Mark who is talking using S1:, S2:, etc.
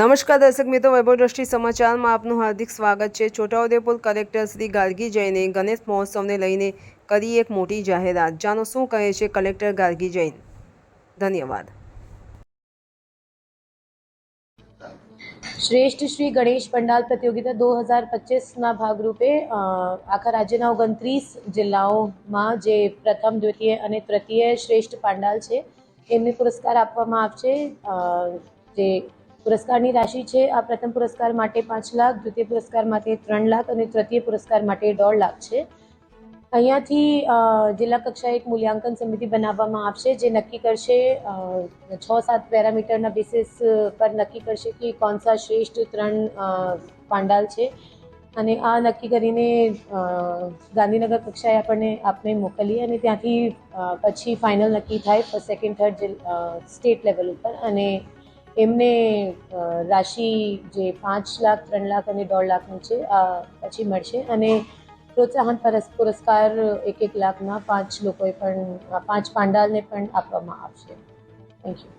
S1: નમસ્કાર દર્શક મિત્રો, વૈભવ દ્રષ્ટિ સમાચારમાં આપનું હાર્દિક સ્વાગત છે. છોટાઉદેપુર કલેક્ટર શ્રી ગાર્ગી જૈને ગણેશ મહોત્સવને લઈને કરી એક મોટી જાહેરાત. જાણો શું કહે છે કલેક્ટર ગાર્ગી જૈન? ધન્યવાદ.
S2: શ્રેષ્ઠ શ્રી ગણેશ પંડાલ પ્રતિયોગિતા દો હજાર પચીસના ભાગરૂપે આખા રાજ્યના ઓગણત્રીસ જિલ્લાઓમાં જે પ્રથમ, દ્વિતીય અને તૃતીય શ્રેષ્ઠ પાંડાલ છે, એમને પુરસ્કાર આપવામાં આવશે. જે પુરસ્કારની રાશિ છે. આ પ્રથમ પુરસ્કાર માટે પાંચ લાખ, દ્વિતીય પુરસ્કાર માટે ત્રણ લાખ અને તૃતીય પુરસ્કાર માટે દોઢ લાખ છે. અહીંયાથી જિલ્લા કક્ષાએ એક મૂલ્યાંકન સમિતિ બનાવવામાં આવશે જે નક્કી કરશે છ સાત પેરામીટરના બેસિસ પર નક્કી કરશે કે કોણ સા શ્રેષ્ઠ ત્રણ પાંડાલ છે. અને આ નક્કી કરીને ગાંધીનગર કક્ષાએ આપણને આપને મોકલીએ અને ત્યાંથી પછી ફાઇનલ નક્કી થાય સેકન્ડ, થર્ડ સ્ટેટ લેવલ ઉપર અને એમને રાશિ જે પાંચ લાખ, ત્રણ લાખ અને દોઢ લાખનું છે, આ પછી મળશે. અને પ્રોત્સાહન પરસ, પુરસ્કાર એક એક લાખના પાંચ લોકોએ પણ, પાંચ પાંડાલને પણ આપવામાં આવશે. Thank you